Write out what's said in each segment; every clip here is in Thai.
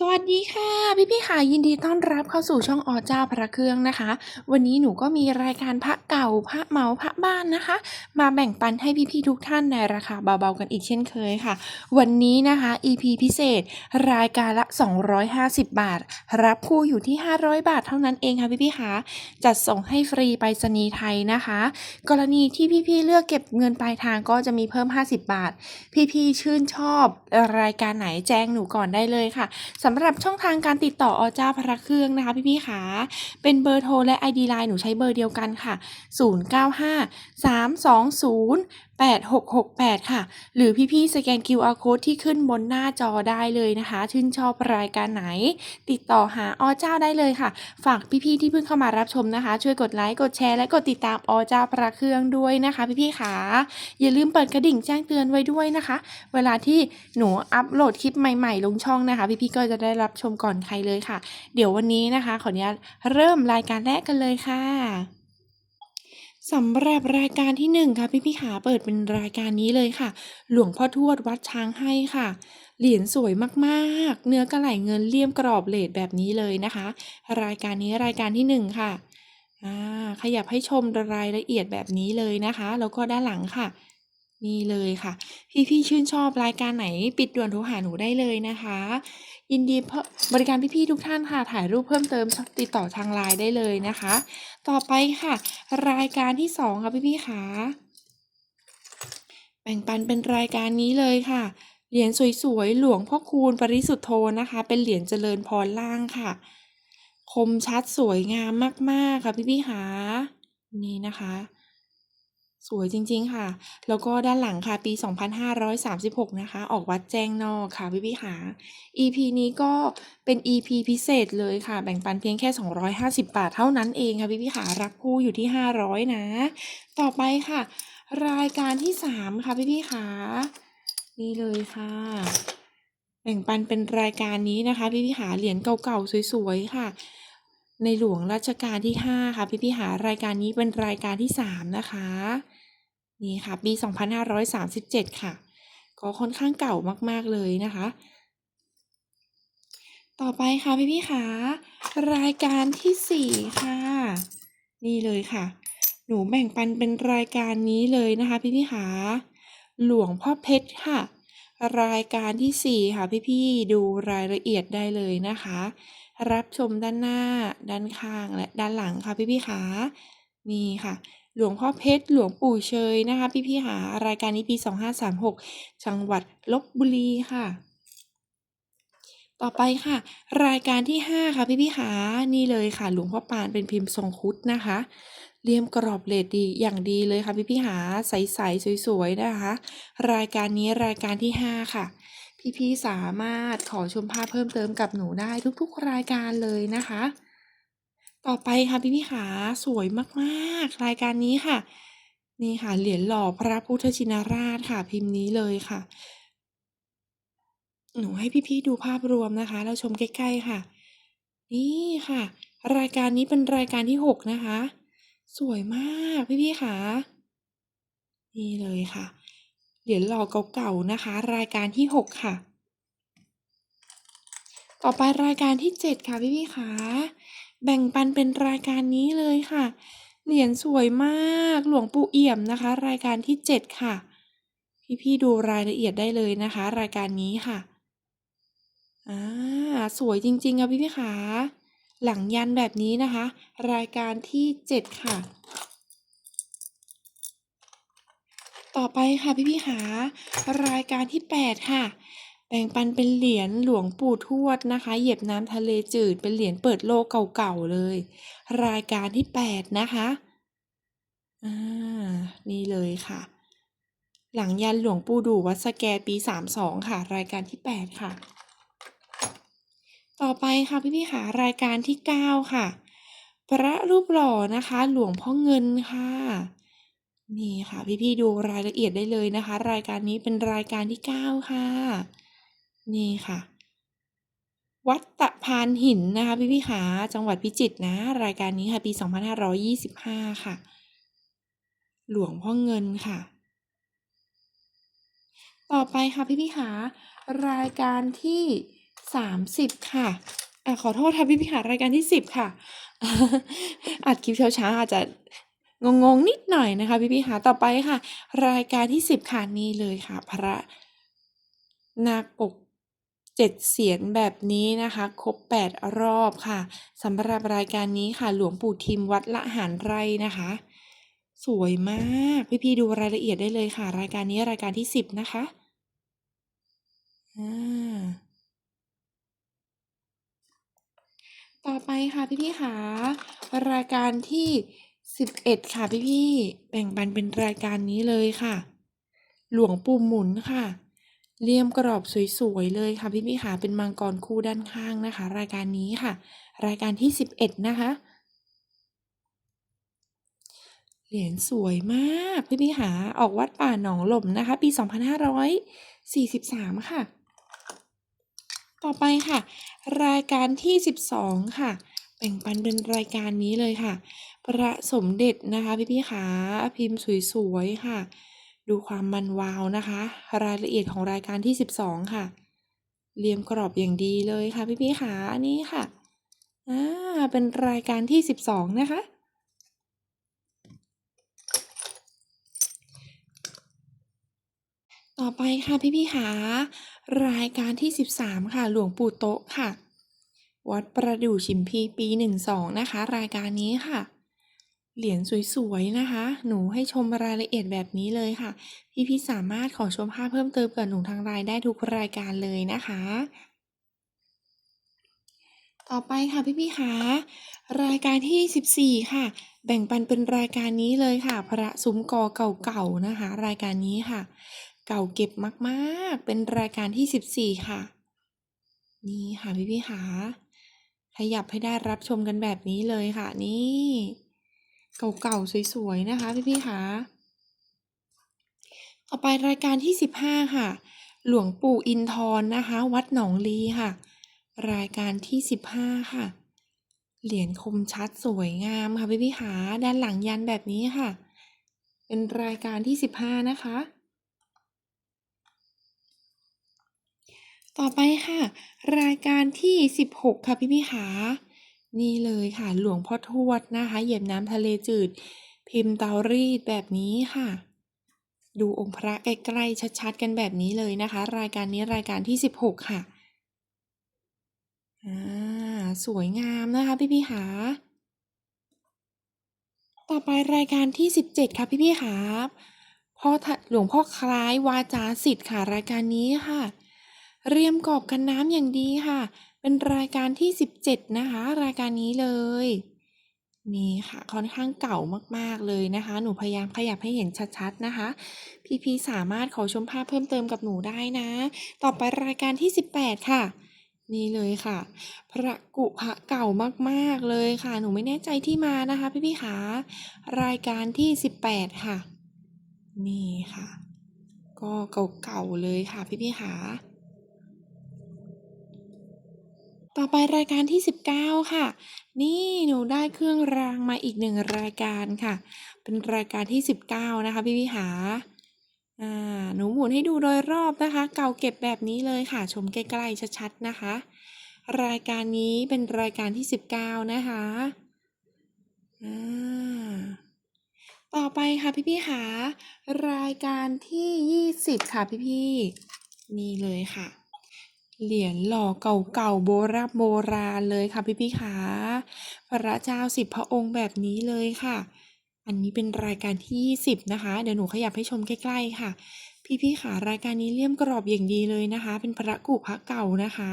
สวัสดีค่ะ พี่พี่ค่ะยินดีต้อนรับเข้าสู่ช่องอเจ้าพระเครื่องนะคะ วันนี้หนูก็มีรายการพระเก่าพระเหมาพระบ้านนะคะ มาแบ่งปันให้พี่พี่ทุกท่านในราคาเบาๆกันอีกเช่นเคยค่ะ วันนี้นะคะ EP พิเศษ รายการละ 250 บาท รับคู่อยู่ที่ 500 บาทเท่านั้นเองค่ะพี่พี่ค่ะจัดส่งให้ฟรีไปรษณีย์ไทยนะคะ กรณีที่พี่ๆเลือกเก็บเงินปลายทางก็จะมีเพิ่ม 50 บาท พี่ๆชื่นชอบรายการไหนแจ้งหนูก่อนได้เลยค่ะำหรับช่องทางการติดต่ออเจ้าพระเครื่องนะคะพี่ๆขาเป็นเบอร์โทรและ ID Line หนูใช้เบอร์เดียวกันค่ะ 095 320 8668 ค่ะ หรือพี่ๆสแกน QR Code ที่ขึ้นบนหน้าจอได้เลยนะคะ ชื่นชอบรายการไหน ติดต่อหาอเจ้าได้เลยค่ะ ฝากพี่ๆที่เพิ่งเข้ามารับชมนะคะ ช่วยกดไลค์กดแชร์และกดติดตามอเจ้าพระเครื่องด้วยนะคะ พี่ๆขาอย่าลืมเปิดกระดิ่งแจ้งเตือนไว้ด้วยนะคะ เวลาที่หนูอัปโหลดคลิปใหม่ ๆ ลงช่องนะคะ พี่ๆก็จะได้รับชมก่อนใครเลยค่ะ เดี๋ยววันนี้นะคะ ขออนุญาตเริ่มรายการแรกกันเลยค่ะ สำหรับรายการที่หนึ่งค่ะ พี่ๆขาเปิดเป็นรายการนี้เลยค่ะ หลวงพ่อทวดวัดช้างให้ค่ะ เหรียญสวยมากๆ เนื้อกระไหลเงินเลี่ยมกรอบเลดแบบนี้เลยนะคะ รายการนี้รายการที่หนึ่งค่ะอ่าขยับให้ชมรายละเอียดแบบนี้เลยนะคะ แล้วก็ด้านหลังค่ะ นี่เลยค่ะ พี่ๆชื่นชอบรายการไหนปิดด่วนโทรหาหนูได้เลยนะคะ ยินดีเพิ่มบริการพี่ๆทุกท่านค่ะ ถ่ายรูปเพิ่มเติมติดต่อทางไลน์ได้เลยนะคะ ต่อไปค่ะ รายการที่สองค่ะพี่ๆค่ะแบ่งปันเป็นรายการนี้เลยค่ะ เหรียญสวยๆ หลวงพ่อคูณปริสุทธโธนะคะ เป็นเหรียญเจริญพรล่างค่ะ คมชัดสวยงามมากๆค่ะพี่ๆค่ะนี่นะคะ สวยจริงๆค่ะ แล้วก็ด้านหลังค่ะปี 2536 นะคะ ออกวัดแจ้งนอกค่ะพี่พี่ๆค่ะ EP นี้ก็เป็น EP พิเศษเลยค่ะ แบ่งปันเพียงแค่ 250 บาทเท่านั้นเองค่ะพี่พี่ๆค่ะรับคู่อยู่ที่ 500 นะ ต่อไปค่ะ รายการที่ 3 ค่ะพี่พี่ๆค่ะนี่เลยค่ะแบ่งปันเป็นรายการนี้นะคะ พี่พี่ๆค่ะเหรียญเก่าๆสวยๆค่ะในหลวงรัชกาลที่ 5 ค่ะ พี่พี่หารายการนี้เป็นรายการที่ 3 นะคะ นี่ค่ะ ปี 2537 ค่ะ ก็ค่อนข้างเก่ามากๆเลยนะคะ ต่อไปค่ะพี่พี่ค่ะรายการที่ 4 ค่ะ นี่เลยค่ะ หนูแบ่งปันเป็นรายการนี้เลยนะคะ พี่พี่ค่ะหลวงพ่อเพชรค่ะ รายการที่ 4 ค่ะ พี่ๆดูรายละเอียดได้เลยนะคะ รับชมด้านหน้า ด้านข้างและด้านหลังค่ะพี่พี่ค่ะนี่ค่ะ หลวงพ่อเพชร หลวงปู่เชยนะคะ พี่พี่ๆค่ะรายการนี้ปี 2536 จังหวัดลบบุรีค่ะ ต่อไปค่ะ รายการที่ 5 ค่ะ พี่พี่ๆค่ะนี่เลยค่ะ หลวงพ่อปานเป็นพิมพ์ทรงครุฑนะคะเลี่ยมกรอบเลดดีอย่างดีเลยค่ะพี่พี่ๆค่ะใสๆสวยๆนะคะ รายการนี้รายการที่ 5 ค่ะ พี่ๆสามารถขอชมภาพเพิ่มเติมกับหนูได้ทุกๆรายการเลยนะคะ ต่อไปค่ะพี่พี่ๆค่ะสวยมากๆ รายการนี้ค่ะ นี่ค่ะ เหรียญหล่อพระพุทธชินราชค่ะพิมพ์นี้เลยค่ะ หนูให้พี่ๆดูภาพรวมนะคะแล้วชมใกล้ๆค่ะ นี่ค่ะ รายการนี้เป็นรายการที่6นะคะ สวยมากพี่ๆค่ะนี่เลยค่ะ เหรียญหล่อเก่าๆนะคะ รายการที่6ค่ะ ต่อไปรายการที่7ค่ะพี่ๆค่ะ แบ่งปันเป็นรายการนี้เลยค่ะ เหรียญสวยมากหลวงปู่เอี่ยมนะคะ รายการที่ 7 ค่ะ พี่ๆดูรายละเอียดได้เลยนะคะ รายการนี้ค่ะอ่าสวยจริงๆค่ะพี่ๆค่ะหลังยันแบบนี้นะคะ รายการที่ 7 ค่ะ ต่อไปค่ะพี่ๆค่ะรายการที่ 8 ค่ะ แบ่งปันเป็นเหรียญหลวงปู่ทวดนะคะ เหยียบน้ำทะเลจืดเป็นเหรียญเปิดโลกเก่าๆเลย รายการที่ 8 นะคะอ่านี่เลยค่ะ หลังยันหลวงปู่ดูวัดสแกปี 32 ค่ะ รายการที่ 8 ค่ะ ต่อไปค่ะพี่ๆค่ะรายการที่ 9 ค่ะ พระรูปหล่อนะคะ หลวงพ่อเงินค่ะนี่ค่ะพี่ๆดูรายละเอียดได้เลยนะคะ รายการนี้เป็นรายการที่ 9 ค่ะ นี่ค่ะ วัดตะพานหินนะคะ พี่ๆค่ะจังหวัดพิจิตรนะ รายการนี้ค่ะ ปี 2525 ค่ะ หลวงพ่อเงินค่ะ ต่อไปค่ะพี่ๆค่ะรายการที่ 30 ค่ะอะขอโทษค่ะพี่พี่ค่ะรายการที่ 10 ค่ะ อัดคลิปเช้าๆอาจจะงงๆนิดหน่อยนะคะ พี่พี่ค่ะต่อไปค่ะ รายการที่10ค่ะนี่เลยค่ะ พระนาคปก เจ็ดเสียนแบบนี้นะคะ ครบ 8 รอบค่ะสำหรับรายการนี้ค่ะหลวงปู่ทิมวัดละหารไรนะคะ สวยมากพี่ๆดูรายละเอียดได้เลยค่ะ รายการนี้รายการที่ 10 นะคะอ่าต่อไปค่ะพี่ๆค่ะรายการที่11ค่ะพี่ๆแบ่งปันเป็นรายการนี้เลยค่ะ หลวงปู่หมุนค่ะ เลี่ยมกรอบสวยๆเลยค่ะพี่ๆค่ะเป็นมังกรคู่ด้านข้างนะคะ รายการนี้ค่ะ รายการที่ 11 นะคะ เหรียญสวยมากพี่ๆค่ะออกวัดป่าหนองหล่มนะคะ ปี 2543 ค่ะ ต่อไปค่ะ รายการที่ 12 ค่ะ แบ่งปันเป็นรายการนี้เลยค่ะ พระสมเด็จนะคะพี่พี่ขาพิมพ์สวยๆค่ะ ดูความมันวาวนะคะ รายละเอียดของรายการที่ 12 ค่ะเรียมกรอบอย่างดีเลยค่ะพี่พี่ขาอันนี้ค่ะอ่าเป็นรายการที่ 12 นะคะ ต่อไปค่ะพี่พี่ขารายการที่ 13 ค่ะ หลวงปู่โตะค่ะ วัดประดู่ชิมพีปี 12 นะคะ รายการนี้ค่ะ เหรียญสวยๆนะคะ หนูให้ชมรายละเอียดแบบนี้เลยค่ะ พี่พี่ๆสามารถขอชมภาพเพิ่มเติมกับหนูทางไลน์ได้ทุกรายการเลยนะคะ ต่อไปค่ะพี่พี่ๆคะรายการที่ 14 ค่ะ แบ่งปันเป็นรายการนี้เลยค่ะ พระซุ้มกอเก่าๆนะคะ รายการนี้ค่ะ เก่าเก็บมากๆ เป็นรายการที่ 14 ค่ะ นี่ค่ะพี่พี่ๆคะขยับให้ได้รับชมกันแบบนี้เลยค่ะ นี่ เก่าๆสวยๆนะคะพี่พี่ๆคะต่อไปรายการที่ 15 ค่ะ หลวงปู่อินทร์นะคะ วัดหนองลีค่ะ รายการที่ 15 ค่ะ เหรียญคมชัดสวยงามค่ะพี่พี่ๆขาด้านหลังยันแบบนี้ค่ะ เป็นรายการที่ 15 นะคะ ต่อไปค่ะ รายการที่ 16 ค่ะพี่พี่ๆขา นี่เลยค่ะหลวงพ่อทวดนะคะ เหยียบน้ำทะเลจืด พิมพ์เตารีดแบบนี้ค่ะ ดูองค์พระใกล้ๆชัดๆ กันแบบนี้เลยนะคะ รายการนี้รายการที่ 16 ค่ะอ่าสวยงามนะคะพี่พี่ๆขาต่อไปรายการที่ 17 ค่ะพี่พี่ๆขาพ่อหลวงพ่อคล้ายวาจาสิทธิ์ค่ะรายการนี้ค่ะ เรียมกรอบกันน้ำอย่างดีค่ะ เป็นรายการที่ 17 นะคะ รายการนี้เลย นี่ค่ะค่อนข้างเก่ามากๆเลยนะคะ หนูพยายามขยับให้เห็นชัดๆนะคะ พี่ๆสามารถขอชมภาพเพิ่มเติมกับหนูได้นะ ต่อไปรายการที่ 18 ค่ะนี่เลยค่ะ พระกุพระเก่ามากๆเลยค่ะ หนูไม่แน่ใจที่มานะคะ พี่ๆขารายการที่18ค่ะ นี่ค่ะ ก็เก่าๆเลยค่ะ พี่ๆขา ต่อไปรายการที่ 19 ค่ะ นี่หนูได้เครื่องรางมาอีกหนึ่งรายการค่ะ เป็นรายการที่ 19 นะคะ พี่พี่ๆขาอ่าหนูหมุนให้ดูโดยรอบนะคะ เก่าเก็บแบบนี้เลยค่ะ ชมใกล้ๆชัดๆนะคะ รายการนี้เป็นรายการที่ 19 นะคะอ่าต่อไปค่ะพี่พี่ๆขารายการที่ 20 ค่ะพี่พี่นี่เลยค่ะ เหรียญหล่อเก่าๆโบราณโบราณเลยค่ะพี่พี่ๆขาพระเจ้าสิบพระองค์แบบนี้เลยค่ะ อันนี้เป็นรายการที่20นะคะ เดี๋ยวหนูขยับให้ชมใกล้ๆค่ะ พี่พี่ๆขารายการนี้เลี่ยมกรอบอย่างดีเลยนะคะ เป็นพระกุพระเก่านะคะ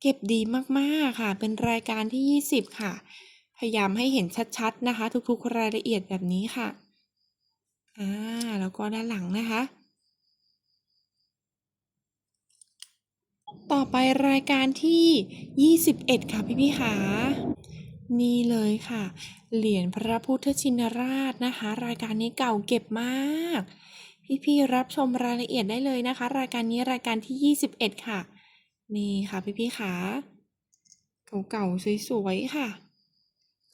เก็บดีมากๆค่ะ เป็นรายการที่20ค่ะ พยายามให้เห็นชัดๆนะคะ ทุกๆรายละเอียดแบบนี้ค่ะอ่าแล้วก็ด้านหลังนะคะ ต่อไปรายการที่ 21 ค่ะพี่พี่ขานี่เลยค่ะ เหรียญพระพุทธชินราชนะคะ รายการนี้เก่าเก็บมาก พี่พี่ๆรับชมรายละเอียดได้เลยนะคะ รายการนี้รายการที่ 21 ค่ะ นี่ค่ะพี่พี่ๆขาเก่าๆสวยๆค่ะ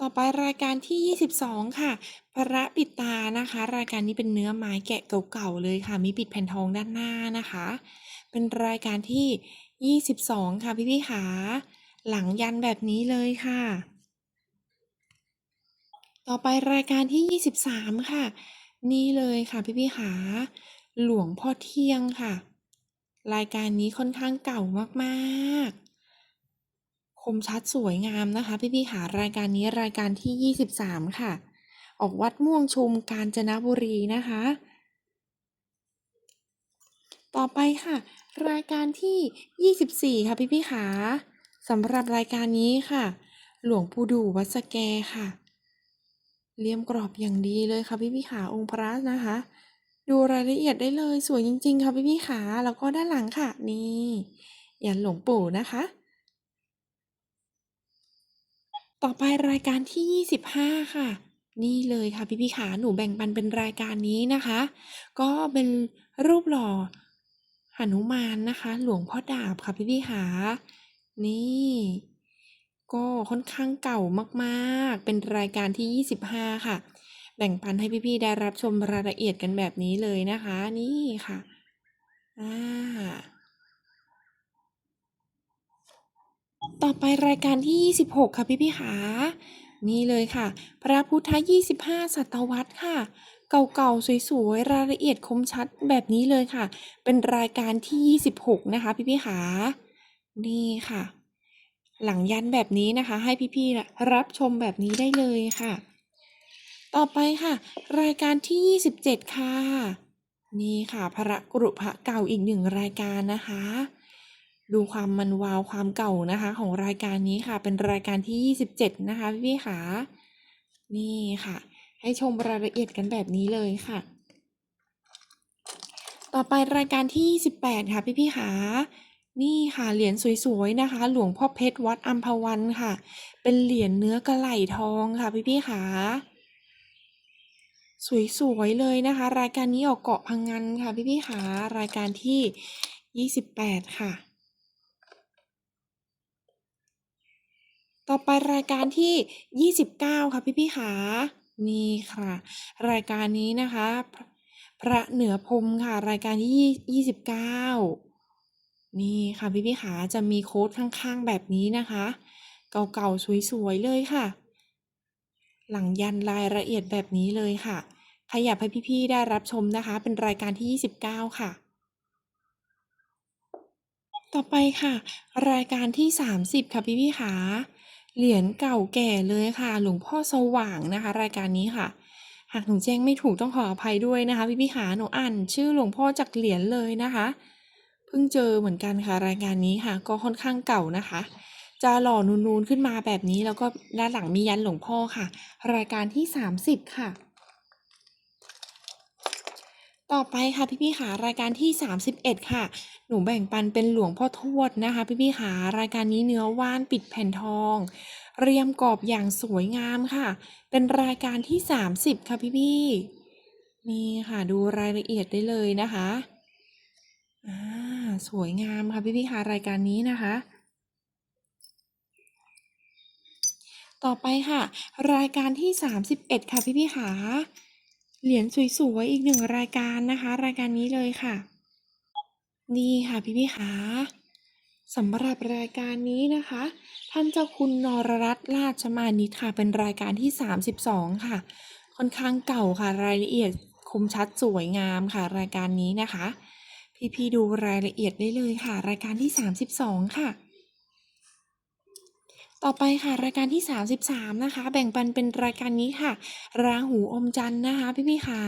ต่อไปรายการที่ 22 ค่ะ พระปิดตานะคะ รายการนี้เป็นเนื้อไม้แกะเก่าๆเลยค่ะ มีปิดแผ่นทองด้านหน้านะคะ เป็นรายการที่ 22 ค่ะพี่ๆขาหลังยันแบบนี้เลยค่ะ ต่อไปรายการที่ 23 ค่ะ นี่เลยค่ะพี่ๆขาหลวงพ่อเที่ยงค่ะ รายการนี้ค่อนข้างเก่ามากๆ คมชัดสวยงามนะคะ พี่ๆขารายการนี้รายการที่ 23 ค่ะ ออกวัดม่วงชุมกาญจนบุรีนะคะ ต่อไปค่ะ รายการที่ 24 ค่ะพี่พี่ขาสำหรับรายการนี้ค่ะ หลวงปู่ดูวัดสแกค่ะ เลี่ยมกรอบอย่างดีเลยค่ะพี่พี่ขาองค์พระนะคะ ดูรายละเอียดได้เลยสวยจริง ๆ ค่ะพี่พี่ขาแล้วก็ด้านหลังค่ะ นี่ยันหลวงปู่นะคะ ต่อไปรายการที่ 25 ค่ะนี่เลยค่ะพี่พี่ขาหนูแบ่งปันเป็นรายการนี้นะคะ ก็เป็นรูปหล่อ หนุมานนะคะ หลวงพ่อดาบค่ะพี่พี่ๆขานี่ ก็ค่อนข้างเก่ามากๆ เป็นรายการที่ 25 ค่ะ แบ่งปันให้พี่ๆได้รับชมรายละเอียดกันแบบนี้เลยนะคะ นี่ค่ะอ่าต่อไปรายการที่ 26 ค่ะพี่พี่ๆขานี่เลยค่ะ พระพุทธ 25 ศตวรรษค่ะ เก่าๆ สวยๆ รายละเอียดคมชัดแบบนี้เลยค่ะ เป็นรายการที่ 26 นะคะพี่พี่ๆขานี่ค่ะ หลังยันแบบนี้นะคะ ให้พี่ๆรับชมแบบนี้ได้เลยค่ะ ต่อไปค่ะ รายการที่ 27 ค่ะ นี่ค่ะ พระกรุพระเก่าอีกหนึ่งรายการนะคะ ดูความมันวาวความเก่านะคะ ของรายการนี้ค่ะ เป็นรายการที่ 27 นะคะ พี่พี่ๆขานี่ค่ะ ให้ชมรายละเอียดกันแบบนี้เลยค่ะ ต่อไปรายการที่28ค่ะพี่พี่ขานี่ค่ะเหรียญสวยๆนะคะ หลวงพ่อเพชรวัดอัมพวันค่ะ เป็นเหรียญเนื้อกระไหลทองค่ะพี่พี่ขาสวยๆเลยนะคะ รายการนี้ออกเกาะพังงานค่ะพี่พี่ขารายการที่ 28 ค่ะ ต่อไปรายการที่ 29 ค่ะพี่พี่ขา นี่ค่ะ รายการนี้นะคะ พระเหนือพรมค่ะ รายการที่29นี่ค่ะพี่พี่ขาจะมีโค้ดข้างๆแบบนี้นะคะ เก่าๆสวยๆเลยค่ะ หลังยันรายละเอียดแบบนี้เลยค่ะขยับให้พี่ๆได้รับชมนะคะ เป็นรายการที่ 29 ค่ะ ต่อไปค่ะ รายการที่ 30 ค่ะพี่พี่ขา เหรียญเก่าแก่เลยค่ะ หลวงพ่อสว่างนะคะ รายการนี้ค่ะ หากหนูแจ้งไม่ถูกต้องขออภัยด้วยนะคะ พี่พี่ขาหนูอ่านชื่อหลวงพ่อจากเหรียญเลยนะคะ เพิ่งเจอเหมือนกันค่ะ รายการนี้ค่ะ ก็ค่อนข้างเก่านะคะ จะหล่อนูนๆขึ้นมาแบบนี้แล้วก็ด้านหลังมียันหลวงพ่อค่ะ รายการที่ 30 ค่ะ ต่อไปค่ะพี่พี่ขารายการที่ 31 ค่ะ หนูแบ่งปันเป็นหลวงพ่อทวดนะคะ พี่พี่ขารายการนี้เนื้อว่านปิดแผ่นทอง เรียมกรอบอย่างสวยงามค่ะ เป็นรายการที่ 30 ค่ะพี่พี่นี่ค่ะดูรายละเอียดได้เลยนะคะอ่าสวยงามค่ะพี่พี่ขารายการนี้นะคะ ต่อไปค่ะ รายการที่ 31 ค่ะพี่พี่ขา เหรียญสวยๆอีกหนึ่งรายการนะคะ รายการนี้เลยค่ะ นี่ค่ะพี่พี่ขาสำหรับรายการนี้นะคะ ท่านเจ้าคุณนรรัตน์ราชมานิตค่ะ เป็นรายการที่ 32 ค่ะ ค่อนข้างเก่าค่ะ รายละเอียดคมชัดสวยงามค่ะ รายการนี้นะคะ พี่ๆดูรายละเอียดได้เลยค่ะ รายการที่ 32 ค่ะ ต่อไปค่ะรายการที่ 33 นะคะ แบ่งปันเป็นรายการนี้ค่ะ ราหูอมจันทร์นะคะ พี่ๆขา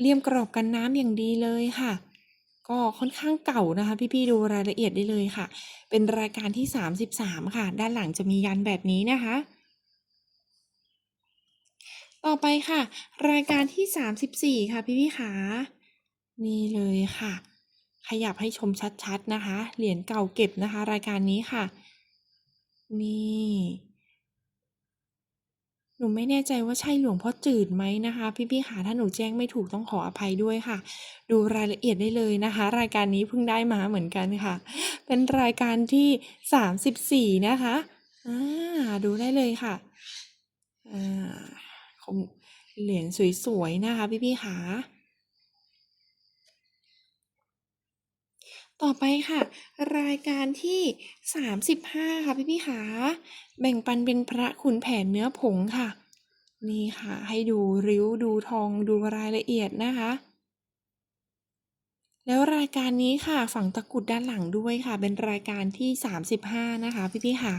เลี่ยมกรอบกันน้ำอย่างดีเลยค่ะ ก็ค่อนข้างเก่านะคะ พี่ๆดูรายละเอียดได้เลยค่ะ เป็นรายการที่ 33 ค่ะ ด้านหลังจะมียันแบบนี้นะคะ ต่อไปค่ะ รายการที่ 34 ค่ะ พี่พี่ขานี่เลยค่ะ ขยับให้ชมชัดๆนะคะ เหรียญเก่าเก็บนะคะ รายการนี้ค่ะ นี่ หนูไม่แน่ใจว่าใช่หลวงพ่อจืดไหมนะคะ พี่ๆขาถ้าหนูแจ้งไม่ถูกต้องขออภัยด้วยค่ะ ดูรายละเอียดได้เลยนะคะ รายการนี้เพิ่งได้มาเหมือนกันค่ะ เป็นรายการที่34นะคะอ่าดูได้เลยค่ะอ่าเหรียญสวยๆนะคะ พี่ๆขา ต่อไปค่ะ รายการที่ 35 ค่ะพี่พี่ขาแบ่งปันเป็นพระขุนแผนเนื้อผงค่ะ นี่ค่ะ ให้ดูริ้วดูทองดูรายละเอียดนะคะ แล้วรายการนี้ค่ะ ฝั่งตะกุดด้านหลังด้วยค่ะ เป็นรายการที่ 35 นะคะพี่พี่ขา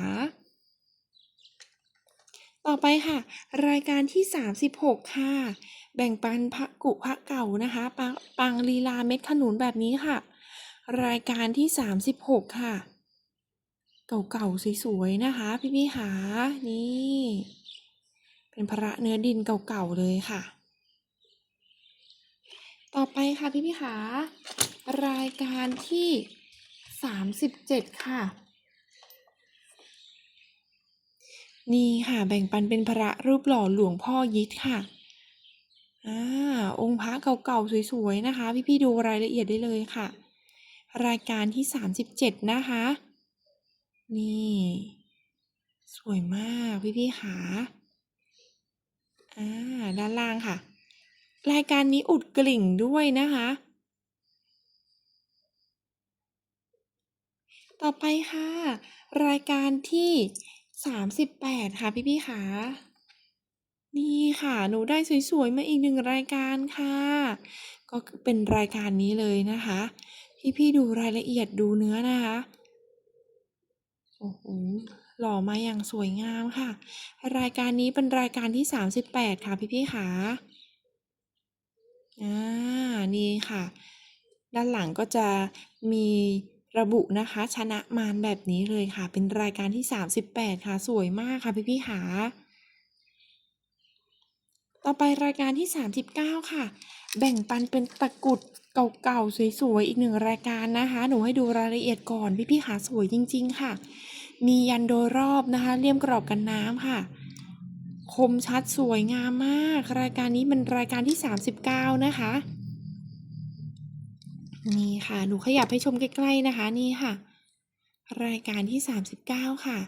ต่อไปค่ะ รายการที่ 36 ค่ะ แบ่งปันพระกุพระเก่านะคะ ปังปงลีลาเม็ดขนุนแบบนี้ค่ะ รายการที่ 36 ค่ะ เก่าๆสวยๆนะคะ พี่พี่ๆขานี่ เป็นพระเนื้อดินเก่าๆเลยค่ะ ต่อไปค่ะพี่พี่ๆขารายการที่ 37 ค่ะ นี่ค่ะแบ่งปันเป็นพระรูปหล่อหลวงพ่อยิดค่ะอ่าองค์พระเก่าๆสวยๆนะคะ พี่ๆดูรายละเอียดได้เลยค่ะ รายการที่ 37 นะคะ นี่ สวยมากพี่ๆขาอ่าด้านล่างค่ะ รายการนี้อุดกลิ่งด้วยนะคะ ต่อไปค่ะ รายการที่ 38 ค่ะพี่ๆขานี่ค่ะหนูได้สวยๆมาอีกหนึ่งรายการค่ะ ก็เป็นรายการนี้เลยนะคะ พี่ๆดูรายละเอียดดูเนื้อนะคะ โอ้โห หล่อมาอย่างสวยงามค่ะ รายการนี้เป็นรายการที่ 38 ค่ะพี่ๆขาอ่า นี่ค่ะ ด้านหลังก็จะมีระบุนะคะ ชนะมารแบบนี้เลยค่ะ เป็นรายการที่ 38 ค่ะ สวยมากค่ะพี่ๆขา ต่อไปรายการที่ 39 ค่ะ แบ่งปันเป็นตะกุดเก่าๆ สวยๆ อีกหนึ่งรายการนะคะ หนูให้ดูรายละเอียดก่อน พี่ๆขาสวยจริง ๆ ค่ะ มียันโดยรอบนะคะ เลี่ยมกรอบกันน้ำค่ะ คมชัดสวยงามมาก รายการนี้เป็นรายการที่ 39 นะคะ นี่ค่ะ หนูขยับให้ชมใกล้ๆนะคะ นี่ค่ะ รายการที่ 39 ค่ะ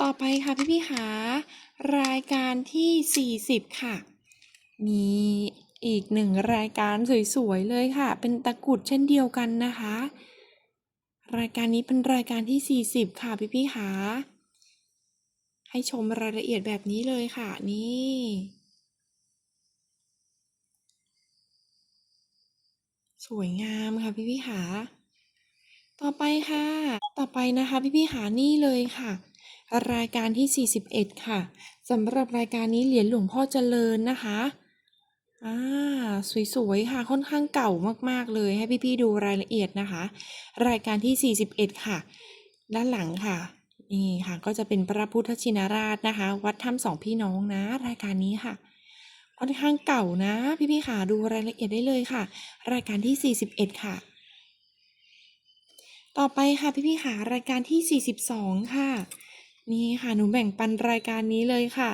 ต่อไปค่ะพี่ๆขารายการที่ 40 ค่ะ มีอีกหนึ่งรายการสวยๆเลยค่ะ เป็นตะกุดเช่นเดียวกันนะคะ รายการนี้เป็นรายการที่ 40 ค่ะพี่ๆขาให้ชมรายละเอียดแบบนี้เลยค่ะ นี่สวยงามค่ะพี่พี่ๆขาต่อไปค่ะ ต่อไปนะคะ พี่พี่ๆขานี่เลยค่ะ รายการที่ 41 ค่ะสำหรับรายการนี้เหรียญหลวงพ่อเจริญนะคะอ่าสวยๆค่ะค่อนข้างเก่ามากๆเลยให้พี่ๆดูรายละเอียดนะคะ รายการที่ 41 ค่ะ ด้านหลังค่ะนี่ค่ะก็จะเป็นพระพุทธชินราชนะคะ วัดถ้ำสองพี่น้องนะ รายการนี้ค่ะค่อนข้างเก่านะ พี่ๆค่ะดูรายละเอียดได้เลยค่ะ รายการที่ 41 ค่ะต่อไปค่ะพี่ๆค่ะรายการที่ 42 ค่ะ นี่ค่ะหนูแบ่งปันรายการนี้เลยค่ะ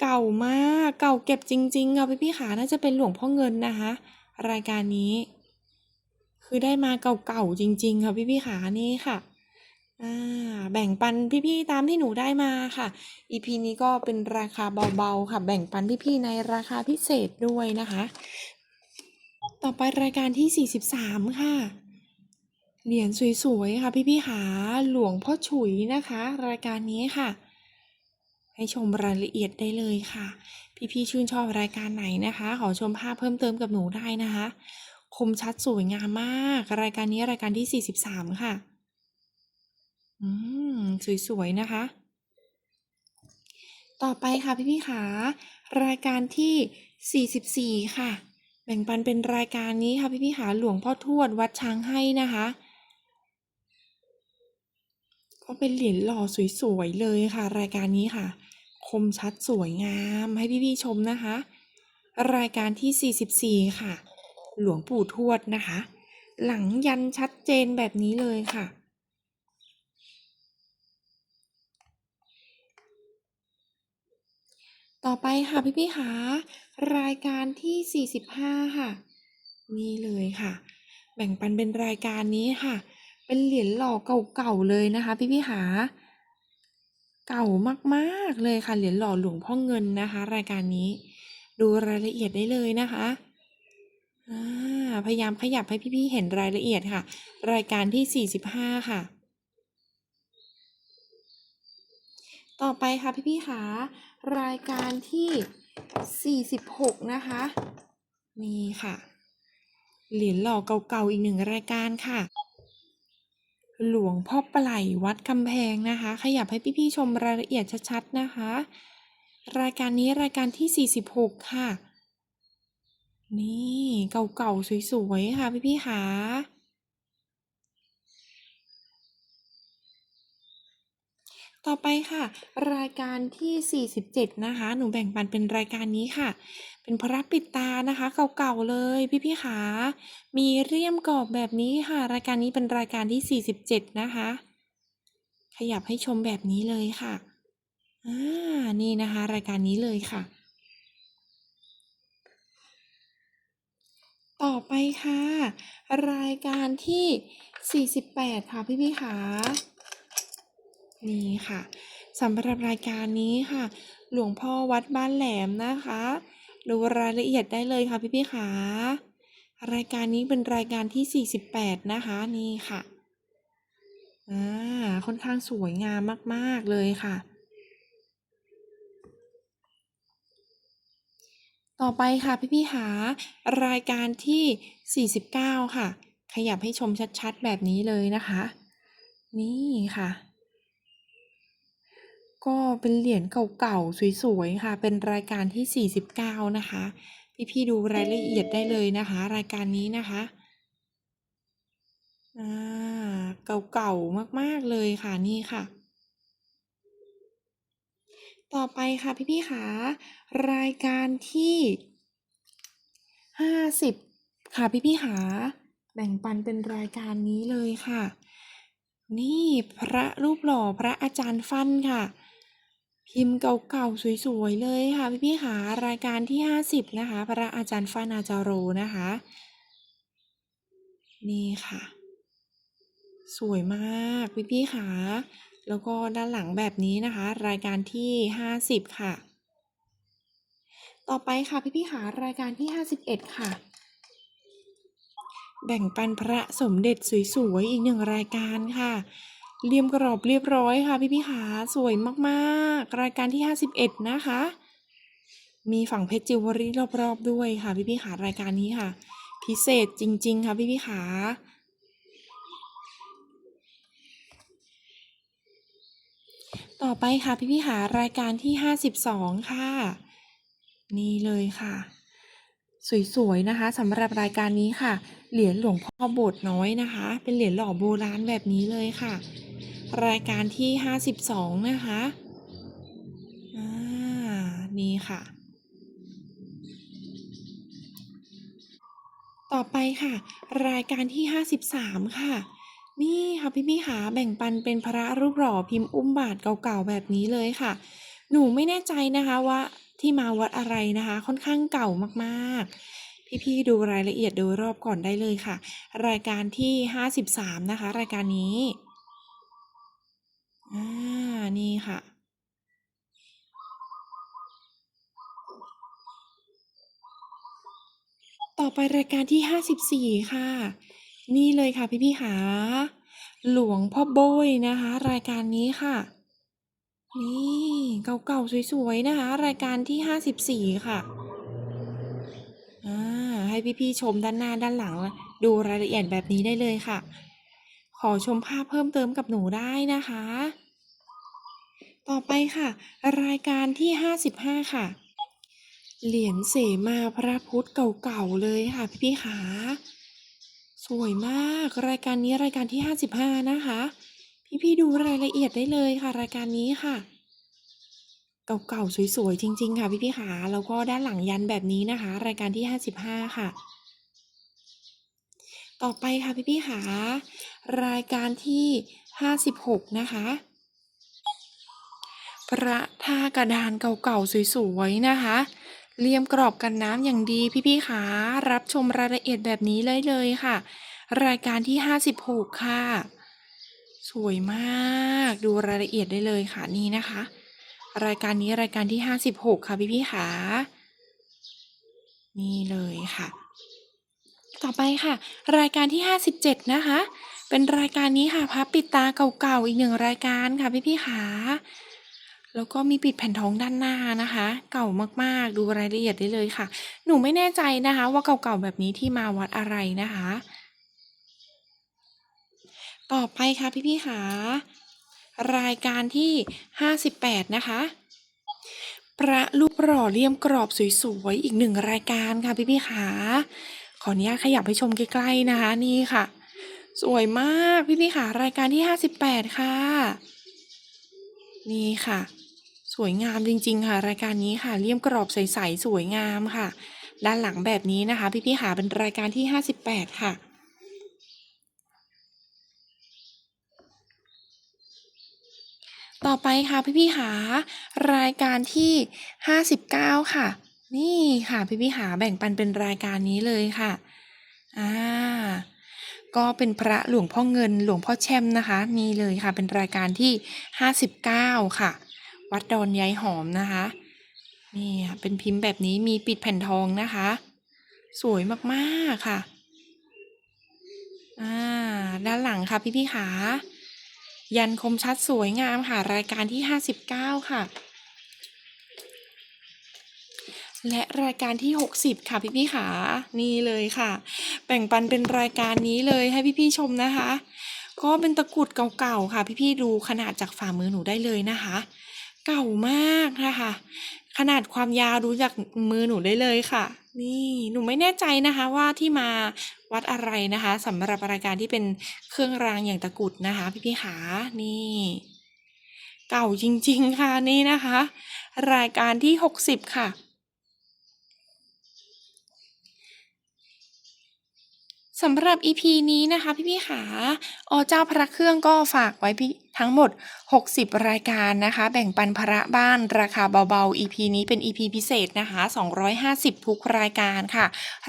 เก่ามากเก่าเก็บจริงๆค่ะพี่ๆค่ะน่าจะเป็นหลวงพ่อเงินนะคะ รายการนี้ คือได้มาเก่าๆจริง ๆ ค่ะพี่ๆค่ะนี่ค่ะอ่าแบ่งปันพี่ๆตามที่หนูได้มาค่ะ EP นี้ก็เป็นราคาเบาๆค่ะ แบ่งปันพี่ๆในราคาพิเศษด้วยนะคะ ต่อไปรายการที่ 43 ค่ะ เหรียญสวยๆค่ะพี่ๆหาหลวงพ่อฉุยนะคะ รายการนี้ค่ะ ให้ชมรายละเอียดได้เลยค่ะ พี่ๆชื่นชอบรายการไหนนะคะ ขอชมภาพเพิ่มเติมกับหนูได้นะคะ คมชัดสวยงามมาก รายการนี้รายการที่ 43 ค่ะ อืมสวยๆนะคะ ต่อไปค่ะพี่ๆขารายการที่ 44 ค่ะ แบ่งปันเป็นรายการนี้ค่ะพี่ๆขาหลวงพ่อทวดวัดช้างให้นะคะ ก็เป็นเหรียญหล่อสวยๆเลยค่ะ รายการนี้ค่ะ คมชัดสวยงามให้พี่ๆชมนะคะ รายการที่ 44 ค่ะ หลวงปู่ทวดนะคะ หลังยันชัดเจนแบบนี้เลยค่ะต่อไปค่ะพี่พี่ๆคะรายการที่ 45 ค่ะ นี่เลยค่ะ แบ่งปันเป็นรายการนี้ค่ะ เป็นเหรียญหล่อเก่าๆเลยนะคะ พี่พี่ๆคะเก่ามากๆเลยค่ะเหรียญหล่อหลวงพ่อเงินนะคะ รายการนี้ ดูรายละเอียดได้เลยนะคะพยายามขยับให้พี่ๆเห็นรายละเอียดค่ะ รายการที่ 45 ค่ะ ต่อไปค่ะพี่ๆค่ะ รายการที่ 46 นะคะนี่ค่ะ เหรียญหล่อเก่าๆอีกหนึ่งรายการค่ะ หลวงพ่อปลาไหลวัดกำแพงนะคะ ขยับให้พี่ๆชมรายละเอียดชัดๆนะคะ รายการนี้รายการที่ 46 ค่ะ นี่เก่าๆสวยๆค่ะพี่ๆค่ะต่อไปค่ะ รายการที่ 47 นะคะ หนูแบ่งปันเป็นรายการนี้ค่ะ เป็นพระปิดตานะคะเก่าๆเลยพี่ๆค่ะมีเรียมกรอบแบบนี้ค่ะ รายการนี้เป็นรายการที่ 47 นะคะ ขยับให้ชมแบบนี้เลยค่ะอ่านี่นะคะ รายการนี้เลยค่ะ ต่อไปค่ะ รายการที่ 48 ค่ะพี่ๆค่ะนี่ค่ะสำหรับรายการนี้ค่ะ หลวงพ่อวัดบ้านแหลมนะคะ ดูรายละเอียดได้เลยค่ะพี่ๆค่ะรายการนี้เป็นรายการที่ 48 นะคะ นี่ค่ะอ่าค่อนข้างสวยงามมาก ๆ เลยค่ะ ต่อไปค่ะพี่ๆค่ะรายการที่ 49 ค่ะ ขยับให้ชมชัด ๆ แบบนี้เลยนะคะ นี่ค่ะ ก็เป็นเหรียญเก่าๆ สวยๆ ค่ะ เป็นรายการที่ 49 นะคะ พี่ๆ ดูรายละเอียดได้เลยนะคะ รายการนี้นะคะอ่าเก่าๆ มากๆ เลยค่ะนี่ค่ะ ต่อไปค่ะพี่ๆค่ะรายการที่ 50 ค่ะพี่ๆค่ะแบ่งปันเป็นรายการนี้เลยค่ะ นี่พระรูปหล่อพระอาจารย์ฟันค่ะ พิมพ์เก่าๆ สวยๆ เลยค่ะ พี่ๆค่ะรายการที่ 50 นะคะ พระอาจารย์ฟันาจารโรนะคะ นี่ค่ะ สวยมาก พี่ๆค่ะแล้วก็ด้านหลังแบบนี้นะคะ รายการที่ 50 ค่ะ ต่อไปค่ะ พี่ๆค่ะรายการที่ 51 ค่ะ แบ่งปันพระสมเด็จสวยๆ อีกหนึ่งรายการค่ะ เรียมกรอบเรียบร้อยค่ะพี่ๆค่ะสวยมากๆ รายการที่ 51 นะคะ มีฝั่งเพชรจิวเวลรี่รอบๆด้วยค่ะพี่ๆค่ะรายการนี้ค่ะ พิเศษจริง ๆ ค่ะพี่ๆค่ะต่อไปค่ะพี่ๆค่ะรายการที่ 52 ค่ะ นี่เลยค่ะ สวยๆนะคะสำหรับรายการนี้ค่ะ เหรียญหลวงพ่อโบสถ์น้อยนะคะ เป็นเหรียญหล่อโบราณแบบนี้เลยค่ะ รายการที่ 52 นะคะอ่านี่ค่ะ ต่อไปค่ะ รายการที่ 53 ค่ะ นี่ค่ะพี่ๆค่ะแบ่งปันเป็นพระรูปหล่อพิมพ์อุ้มบาทเก่าๆแบบนี้เลยค่ะ หนูไม่แน่ใจนะคะว่าที่มาวัดอะไรนะคะ ค่อนข้างเก่ามากๆพี่ๆดูรายละเอียดโดยรอบก่อนได้เลยค่ะ รายการที่ 53 นะคะ รายการนี้ อ่า นี่ค่ะ ต่อไปรายการที่54ค่ะ นี่เลยค่ะพี่ๆค่ะหลวงพ่อโบยนะคะ รายการนี้ค่ะ นี่เก่าๆสวยๆนะคะ รายการที่54ค่ะอ่าให้พี่ๆชมด้านหน้าด้านหลัง ดูรายละเอียดแบบนี้ได้เลยค่ะ ขอชมภาพเพิ่มเติมกับหนูได้นะคะ ต่อไปค่ะ รายการที่ 55 ค่ะ เหรียญเสมาพระพุทธเก่าๆเลยค่ะ พี่ๆค่ะสวยมากรายการนี้รายการที่ 55 นะคะ พี่ๆดูรายละเอียดได้เลยค่ะ รายการนี้ค่ะ เก่าๆสวยๆจริง ๆ ค่ะ พี่ๆค่ะแล้วก็ด้านหลังยันแบบนี้นะคะ รายการที่ 55 ค่ะต่อไปค่ะพี่ๆค่ะรายการที่ 56 นะคะ พระท่ากระดานเก่าๆสวยๆนะคะเรียมกรอบกันน้ำอย่างดีพี่ๆค่ะรับชมรายละเอียดแบบนี้เลยเลยค่ะ รายการที่ 56 ค่ะ สวยมากดูรายละเอียดได้เลยค่ะนี่นะคะ รายการนี้รายการที่ 56 ค่ะพี่ๆค่ะนี่เลยค่ะ ต่อไปค่ะ รายการที่ 57 นะคะ เป็นรายการนี้ค่ะพับปิดตาเก่าๆอีกหนึ่งรายการค่ะพี่ๆขา แล้วก็มีปิดแผ่นท้องด้านหน้านะคะ เก่ามากๆ ดูรายละเอียดได้เลยค่ะ หนูไม่แน่ใจนะคะ ว่าเก่าๆแบบนี้ที่มาวัดอะไรนะคะ ต่อไปค่ะพี่ๆขารายการที่ 58 นะคะพระรูปหล่อเลี่ยมกรอบสวยๆอีกหนึ่งรายการค่ะพี่ๆขาขออนุญาตขยับไปชมใกล้ๆนะคะนี่ค่ะ สวยมากพี่ๆขารายการที่ 58 ค่ะ นี่ค่ะ สวยงามจริง ๆ ค่ะ รายการนี้ค่ะเลี่ยมกรอบใสๆสวยงามค่ะ ด้านหลังแบบนี้นะคะ พี่ๆขาเป็นรายการที่58ค่ะต่อไปค่ะพี่ๆหารายการที่59ค่ะ นี่ค่ะพี่ๆหาแบ่งปันเป็นรายการนี้เลยค่ะอ่าก็เป็นพระหลวงพ่อเงินหลวงพ่อแชมนะคะนี่เลยค่ะ เป็นรายการที่59ค่ะ วัดดอนยายหอมนะคะ นี่ค่ะเป็นพิมพ์แบบนี้มีปิดแผ่นทองนะคะ สวยมากๆค่ะอ่าด้านหลังค่ะพี่ๆขายันคมชัดสวยงามค่ะ รายการที่59ค่ะ และรายการที่60ค่ะพี่ๆขานี่เลยค่ะ แบ่งปันเป็นรายการนี้เลยให้พี่ๆชมนะคะก็เป็นตะกรุดเก่าๆค่ะ พี่ๆดูขนาดจากฝ่ามือหนูได้เลยนะคะ เก่ามากนะคะ ขนาดความยาวดูจากมือหนูได้เลยค่ะ นี่หนูไม่แน่ใจนะคะว่าที่มาวัดอะไรนะคะสำหรับรายการที่เป็นเครื่องรางอย่างตะกุดนะคะ พี่ๆขานี่ เก่าจริง ๆ ค่ะนี่นะคะ รายการที่60ค่ะสำหรับ EP นี้นะคะ พี่ๆขาอเจ้าพระเครื่องก็ฝากไว้พี่ ทั้งหมด 60 รายการนะคะ แบ่งปันพระบ้านราคาเบาๆ EP นี้เป็น EP พิเศษนะคะ 250 ทุกรายการค่ะ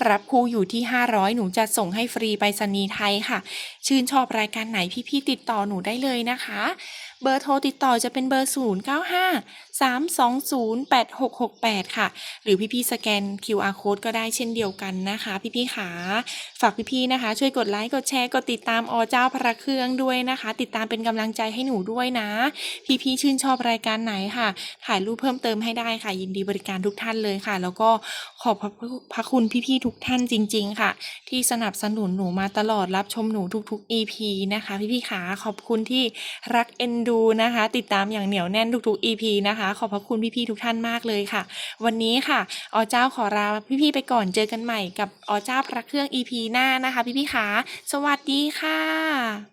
รับครูอยู่ที่ 500 หนูจะส่งให้ฟรีไปรษณีไทยค่ะ ชื่นชอบรายการไหนพี่ๆติดต่อหนูได้เลยนะคะ เบอร์โทรติดต่อจะเป็นเบอร์ 095 320 8668 ค่ะ หรือพี่ๆสแกน QR code ก็ได้เช่นเดียวกันนะคะ พี่ๆขาฝากพี่ๆนะคะ ช่วยกดไลค์กดแชร์กดติดตามอเจ้าพระเครื่องด้วยนะคะ ติดตามเป็นกำลังใจให้หนูด้วยนะ พี่ๆชื่นชอบรายการไหนค่ะ ถ่ายรูปเพิ่มเติมให้ได้ค่ะ ยินดีบริการทุกท่านเลยค่ะ แล้วก็ขอบพระคุณพี่ๆทุกท่านจริง ๆ ค่ะ ที่สนับสนุนหนูมาตลอดรับชมหนูทุกๆ EP นะคะ พี่ๆขาขอบคุณที่รักเอ็นดูนะคะ ติดตามอย่างเหนียวแน่นทุกๆ EP นะคะ ขอบพระคุณพี่ๆทุกท่านมากเลยค่ะ วันนี้ค่ะอเจ้าขอลาพี่ๆไปก่อนเจอกันใหม่กับอเจ้าพระเครื่อง EP หน้านะคะ พี่ๆขาสวัสดีค่ะ